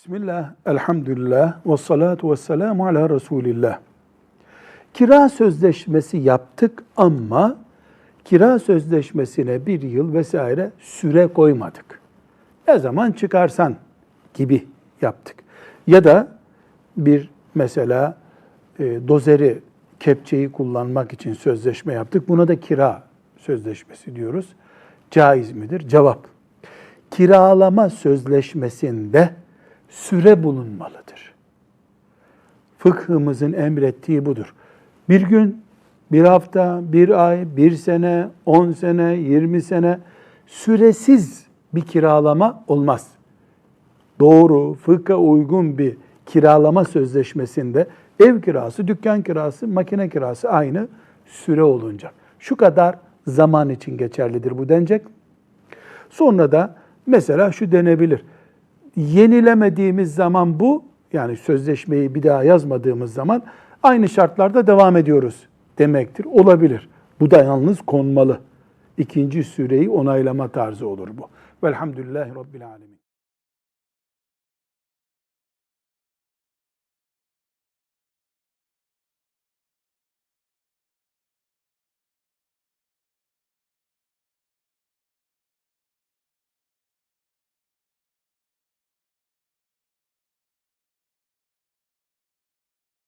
Bismillah, elhamdülillah, ve salatu ve selamu ala Resulillah. Kira sözleşmesi yaptık ama kira sözleşmesine bir yıl vesaire süre koymadık. Ne zaman çıkarsan gibi yaptık. Ya da bir mesela e, dozeri, kepçeyi kullanmak için sözleşme yaptık. Buna da kira sözleşmesi diyoruz. Caiz midir? Cevap. Kiralama sözleşmesinde süre bulunmalıdır. Fıkhımızın emrettiği budur. Bir gün, bir hafta, bir ay, bir sene, on sene, yirmi sene süresiz bir kiralama olmaz. Doğru, fıkha uygun bir kiralama sözleşmesinde ev kirası, dükkan kirası, makine kirası aynı süre olunca. Şu kadar zaman için geçerlidir bu denecek. Sonra da mesela şu denebilir. Yenilemediğimiz zaman bu, yani sözleşmeyi bir daha yazmadığımız zaman aynı şartlarda devam ediyoruz demektir. Olabilir. Bu da yalnız konmalı. İkinci süreyi onaylama tarzı olur bu. Velhamdülillahi Rabbil Alemin.